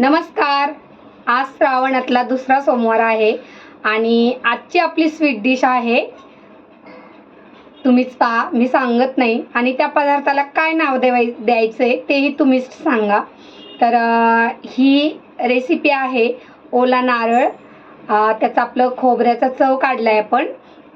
नमस्कार. आज श्रावणातला दुसरा सोमवार आहे आणि आजची आपली स्वीट डिश आहे. तुम्हीच पहा मी सांगत नाही आणि त्या पदार्थाला काय नाव देवाय द्यायचं आहे तेही तुम्हीच सांगा. तर ही रेसिपी आहे ओला नारळ. त्याचं आपलं खोबऱ्याचा चव काढला आहे आपण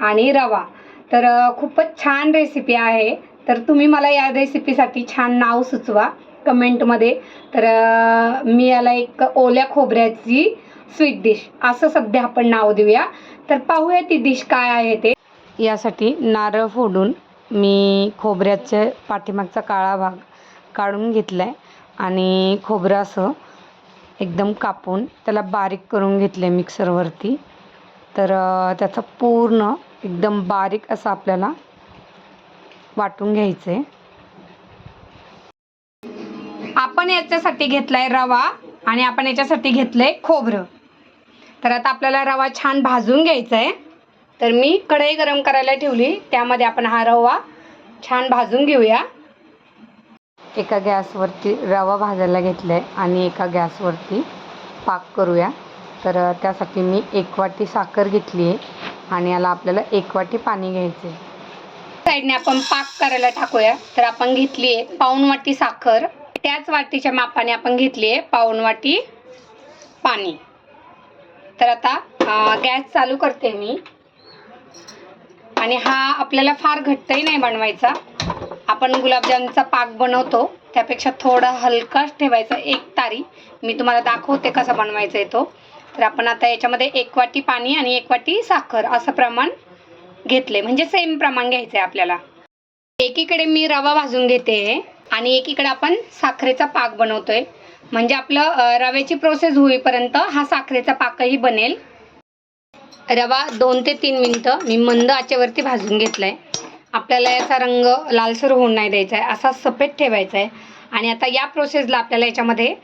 आणि रवा. तर खूपच छान रेसिपी आहे. तर तुम्ही मला या रेसिपीसाठी छान नाव सुचवा. कमेंटमध्ये. तर मी याला एक ओल्या खोबऱ्याची स्वीट डिश असं सध्या आपण नाव देऊया. तर पाहूया ती डिश काय आहे ते. यासाठी नारळ फोडून मी खोबऱ्याचे पाठीमागचा काळा भाग काढून घेतला आहे आणि खोबरं असं एकदम कापून त्याला बारीक करून घेतलं आहे मिक्सरवरती. तर त्याचं पूर्ण एकदम बारीक असं आपल्याला वाटून घ्यायचं आहे आपण याच्यासाठी घेतलाय रवा आणि आपण याच्यासाठी घेतलंय खोबरं. तर आता आपल्याला रवा छान भाजून घ्यायचा आहे तर मी कढई गरम करायला ठेवली. त्यामध्ये आपण हा रवा छान भाजून घेऊया. एका गॅसवरती रवा भाजायला घेतला आहे आणि एका गॅसवरती पाक करूया. तर त्यासाठी मी एक वाटी साखर घेतली आहे आणि याला आपल्याला एक वाटी पाणी घ्यायचं आहे साईडने आपण पाक करायला टाकूया. तर आपण घेतली आहे पाऊण वाटी साखर. त्याच वाटीच्या मापाने आपण घेतली आहे पाऊन वाटी पाणी. तर आता गॅस चालू करते मी. आणि हा आपल्याला फार घट्टही नाही बनवायचा. आपण गुलाबजामचा पाक बनवतो. त्यापेक्षा थोडा हलकाच ठेवायचा. एक तारी. मी तुम्हाला दाखवते कसा बनवायचा आहे तो. तर आपण आता याच्यामध्ये एक वाटी पाणी आणि एक वाटी साखर असं प्रमाण घेतले म्हणजे सेम प्रमाण घ्यायचं आहे आपल्याला. एकीकडे मी रवा भाजून घेते. आणि एकीकडे आपण साखरेचा पाक बनवतोय. म्हणजे आपलं रव्याची प्रोसेस होईपर्यंत हा साखरेचा पाकही बनेल. रवा दोन ते तीन मिनटं मी मंद आचेवरती भाजून घेतला आहे आपल्याला याचा रंग लालसर होऊन नाही द्यायचा आहे असा सफेद ठेवायचा आहे आणि आता या प्रोसेसला आपल्याला याच्यामध्ये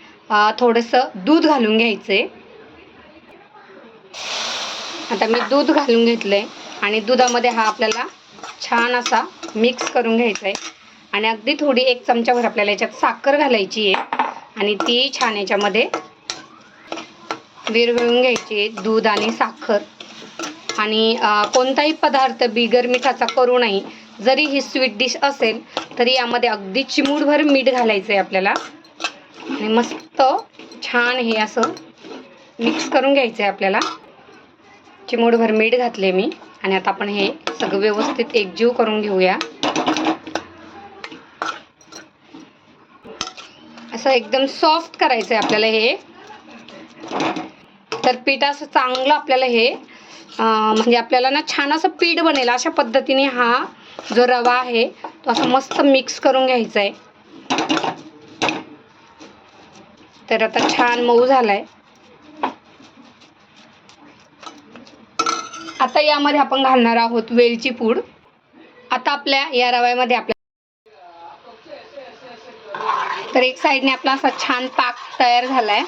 थोडंसं दूध घालून घ्यायचं आहे आता मी दूध घालून घेतलं आहे आणि दुधामध्ये हा आपल्याला छान असा मिक्स करून घ्यायचा आहे आणि अगदी थोडी एक चमच्याभर आपल्याला याच्यात साखर घालायची आहे. आणि ती छान याच्यामध्ये विरघळून घ्यायची आहे दूध आणि साखर. आणि कोणताही पदार्थ बिगर मिठाचा करू नाही जरी ही स्वीट डिश असेल तरी यामध्ये अगदी चिमूटभर मीठ घालायचं आहे आपल्याला. आणि मस्त छान हे असं मिक्स करून घ्यायचं आहे आपल्याला. चिमूटभर मीठ घातले मी. आणि आता आपण हे सगळं व्यवस्थित एकजीव करून घेऊया. असं एकदम सॉफ्ट करायचं आहे आपल्याला हे. तर पीठ असं चांगलं आपल्याला हे म्हणजे आपल्याला ना छान असं पीठ बनेल. अशा पद्धतीने हा जो रवा आहे तो असं मस्त मिक्स करून घ्यायचा आहे तर आता छान मऊ झालाय. आता यामध्ये आपण घालणार आहोत वेलची पूड. आता आपल्या या रव्यामध्ये आपल्या तर एक साईडने आपला असा छान पाक तयार झालाय.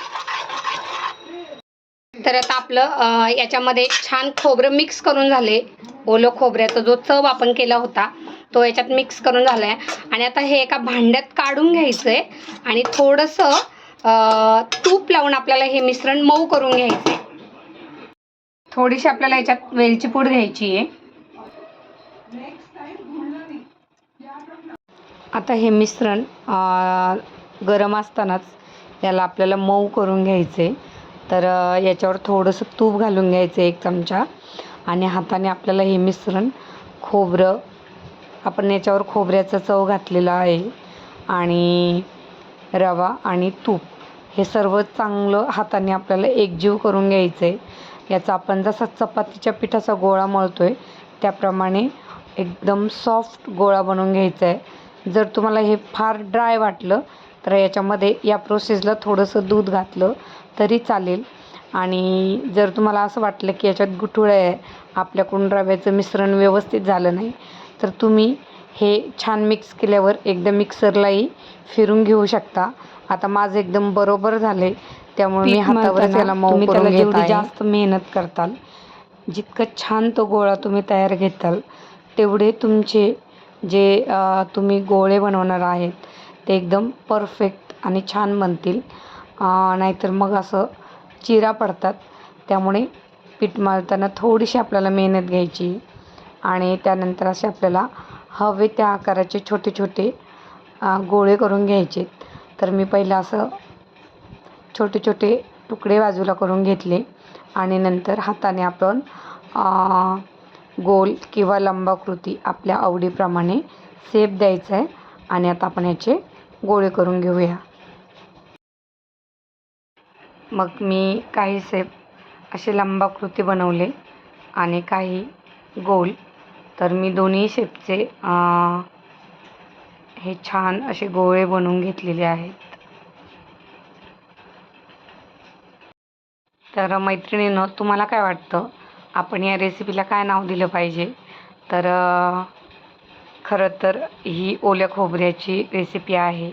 तर आता आपलं याच्यामध्ये छान खोबरं मिक्स करून झाले. ओलं खोबऱ्याचा जो चव आपण केला होता तो याच्यात मिक्स करून झाला आहे आणि आता हे एका भांड्यात काढून घ्यायचं आहे आणि थोडंसं तूप लावून आपल्याला हे मिश्रण मऊ करून घ्यायचं आहे थोडीशी आपल्याला याच्यात वेलची पूड घ्यायची आहे. आता हे मिश्रण गरम असतानाच याला आपल्याला मऊ करून घ्यायचे. तर याच्यावर थोडंसं तूप घालून घ्यायचं आहे एक चमचा. आणि हाताने आपल्याला हे मिश्रण खोबरं आपण याच्यावर खोबऱ्याचं चव घातलेला आहे. आणि रवा आणि तूप हे सर्व चांगलं हाताने आपल्याला एकजीव करून घ्यायचं. आहे याचा आपण जसा चपातीच्या पिठाचा गोळा मळतो आहे त्याप्रमाणे एकदम सॉफ्ट गोळा बनवून घ्यायचा आहे. जर तुम्हाला हे फार ड्राय वाटलं तर याच्यामध्ये या प्रोसेसला थोडंसं दूध घातलं तरी चालेल आणि जर तुम्हाला असं वाटलं की याच्यात गुठुळे आहे आपल्याकडून रव्याचं मिश्रण व्यवस्थित झालं नाही तर तुम्ही हे छान मिक्स केल्यावर एकदा मिक्सरलाही फिरून घेऊ शकता आता माझं एकदम बरोबर झाले त्यामुळे मी हातावर त्याला मऊ त्याला घेत जेवढी. जास्त मेहनत करताल जितकं छान तो गोळा तुम्ही तयार घेताल तेवढे तुमचे जे तुम्ही गोळे बनवणार आहेत ते एकदम परफेक्ट आणि छान बनतील. नाहीतर मग असं चिरा पडतात. त्यामुळे पीठ मळताना थोडीशी आपल्याला मेहनत घ्यायची. आणि त्यानंतर असे आपल्याला हवे त्या आकाराचे छोटे छोटे गोळे करून घ्यायचे. तर मी पहिलं असं छोटे छोटे तुकडे बाजूला करून घेतले. आणि नंतर हाताने आपण गोल किंवा लंबाकृती आपल्या आवडीप्रमाणे सेप द्यायचा आहे आणि आता आपण याचे गोळे करून घेऊया. मग मी काही शेप असे लंबाकृती बनवले आणि काही गोल. तर मी दोन्ही शेपचे हे छान असे गोळे बनवून घेतलेले आहेत. तर मैत्रिणीनं तुम्हाला काय वाटतं? आपण या रेसिपीला काय नाव दिलं पाहिजे? तर खरं तर ही ओल्या खोबऱ्याची रेसिपी आहे.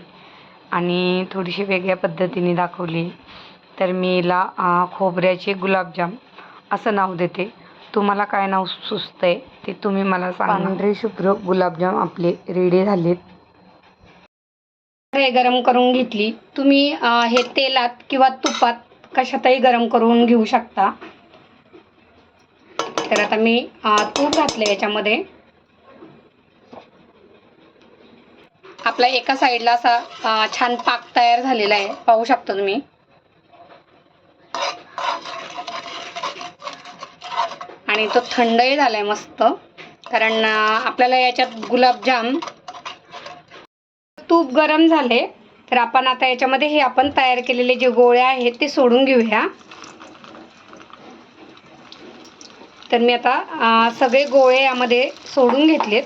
आणि थोडीशी वेगळ्या पद्धतीने दाखवली. तर मी हिला खोबऱ्याचे गुलाबजाम असं नाव देते. तुम्हाला काय नाव सुचतं आहे ते तुम्ही मला सांगा. पांढरे शुभ्र गुलाबजाम आपले रेडी झालेत. हे गरम करून घेतली. तुम्ही हे तेलात किंवा तुपात कशातही गरम करून घेऊ शकता. तर आता मी तूप घातलं याच्यामध्ये. आपला एका साईडला असा छान पाक तयार झालेला आहे. पाहू शकता तुम्ही. आणि तो थंडही झालाय मस्त. कारण आपल्याला याच्यात गुलाबजाम तूप गरम झाले तर आपण आता याच्यामध्ये हे आपण तयार केलेले जे गोळे आहेत ते सोडून घेऊया. तर मी आता सगळे गोळे यामध्ये सोडून घेतलेत.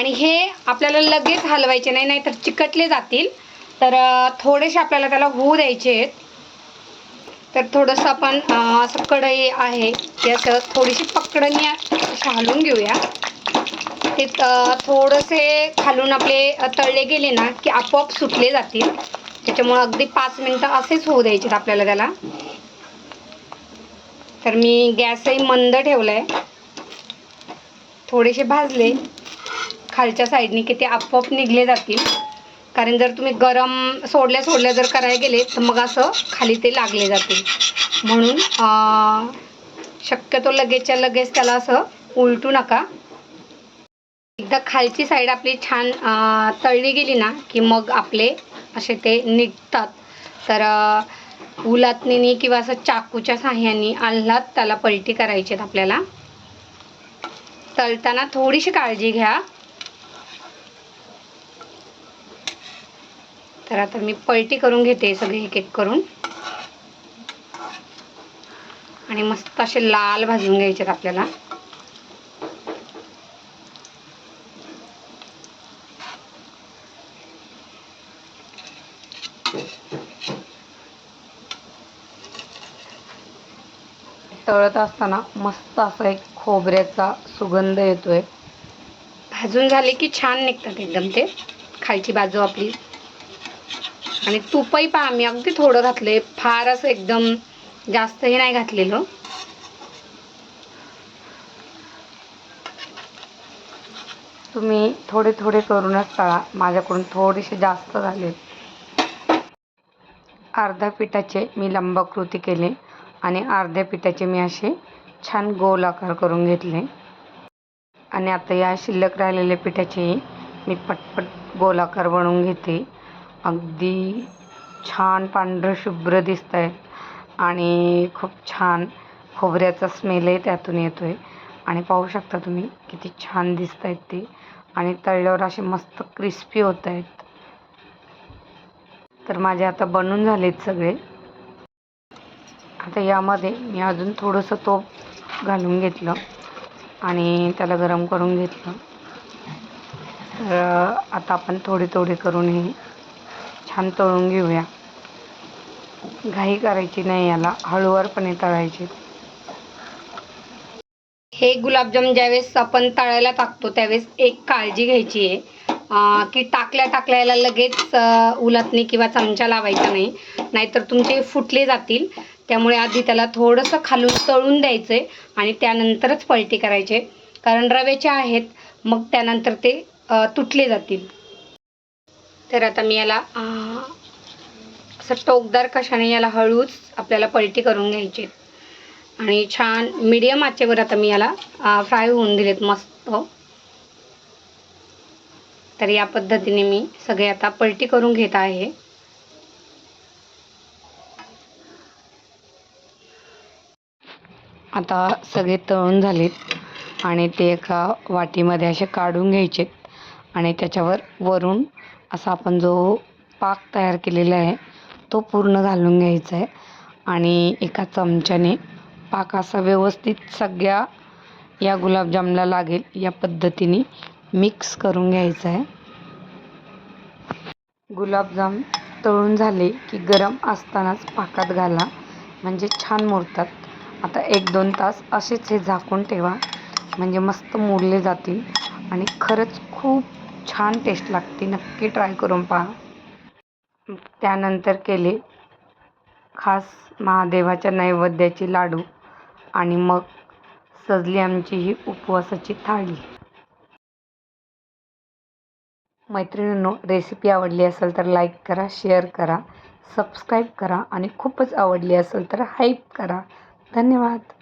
आणि हे आपल्याला लगेच हलवायचे नाही नाहीतर चिकटले जातील. तर थोडेसे आपल्याला त्याला होऊ द्यायचे आहेत. तर थोडंसं आपण असं कढई आहे ते असं थोडीशी पकडणी अशी हलवून घेऊया. ते थोडेसे खालून आपले तळले गेले ना की आपोआप सुटले जातील. त्याच्यामुळं अगदी पाच मिनटं असेच होऊ द्यायचे आपल्याला त्याला. तर मी गॅसही मंद ठेवला आहे थोडेसे भाजले. खालच्या साईडने की ते आपोआप निघले जातील. कारण जर तुम्ही गरम सोडल्या सोडल्या जर करायला गेले तर मग असं खाली ते लागले जातील. म्हणून शक्यतो लगेचच्या लगेच त्याला असं उलटू नका. एकदा खालची साईड आपली छान तळली गेली ना की मग आपले असे ते निघतात. तर अ, उलातणीने किंवा असं चाकूच्या साह्याने आल्हाद त्याला पलटी करायची आहेत आपल्याला. तळताना थोडीशी काळजी घ्या. तर आता मी पलटी करून घेते सगळे एक एक करून. आणि मस्त असे लाल भाजून घ्यायचे आहेत आपल्याला. तळत असताना मस्त असा एक खोबऱ्याचा सुगंध येतोय. भाजून झाले की छान निघतात एकदम ते. खालची बाजू आपली. आणि तुपही पहा मी अगदी थोडं घातले फार असं एकदम जास्तही नाही घातलेलं. तुम्ही थोडे थोडे करूनच तळा माझ्याकडून थोडेसे जास्त झाले. अर्ध्या पिठाचे मी लंबाकृती केले आणि अर्ध्या पिठाचे मी असे छान गोल आकार करून घेतले. आणि आता या शिल्लक राहिलेल्या पिठाचे मी पटपट गोलाकार बनवून घेते. अगदी छान पांढरं शुभ्र दिसत आहेत आणि खूप छान खोबऱ्याचा स्मेलही त्यातून येतो आहे आणि पाहू शकता तुम्ही किती छान दिसत आहेत ते. आणि तळल्यावर असे मस्त क्रिस्पी होत आहेत तर माझे आता बनून झालेत सगळे. आता यामध्ये मी अजून थोडंसं तोप घालून घेतलं आणि त्याला गरम करून घेतलं. तर आता आपण थोडे थोडे करून हे छान तळून घेऊया. घाई करायची नाही याला हळूवारपणे तळायचे. हे गुलाबजाम ज्यावेळेस आपण तळायला टाकतो त्यावेळेस एक काळजी घ्यायची आहे. की टाकल्या टाकल्याला लगेच अं, किंवा चमचा लावायचा नाही. नाहीतर तुमचे फुटले जातील. त्यामुळे आधी त्याला थोडंसं खालून तळून द्यायचं आहे आणि त्यानंतरच पलटी करायचे. कारण रव्याचे आहेत मग त्यानंतर ते तुटले जातील. तर आता मी याला असं टोकदार कशाने याला हळूच आपल्याला पलटी करून घ्यायची. आणि छान मीडियम आचेवर आता मी याला फ्राय होऊन दिलेत मस्त. तर या पद्धतीने मी सगळे आता पलटी करून घेत आहे. आता सगळे तळून झालेत आणि ते एका वाटीमध्ये असे काढून घ्यायचेत आणि त्याच्यावर वरून असा आपण जो पाक तयार केलेला आहे तो पूर्ण घालून घ्यायचा आहे. आणि एका चमच्याने पाक असा व्यवस्थित सगळ्या या गुलाबजामला लागेल या पद्धतीने मिक्स करून घ्यायचा आहे. गुलाबजाम तळून झाले की गरम असतानाच पाकात घाला म्हणजे छान मुरतात. आता एक दोन तास असेच हे झाकून ठेवा म्हणजे मस्त मुरले जातील. आणि खरंच खूप छान टेस्ट लागते. नक्की ट्राय करून पहा. त्यानंतर केले खास महादेवाच्या नैवेद्याचे लाडू आणि मग सजली आमची ही उपवासाची थाळी. मैत्रिणींनो रेसिपी आवडली असेल तर लाईक करा शेअर करा सबस्क्राईब करा आणि खूपच आवडली असेल तर हाईप करा. धन्यवाद.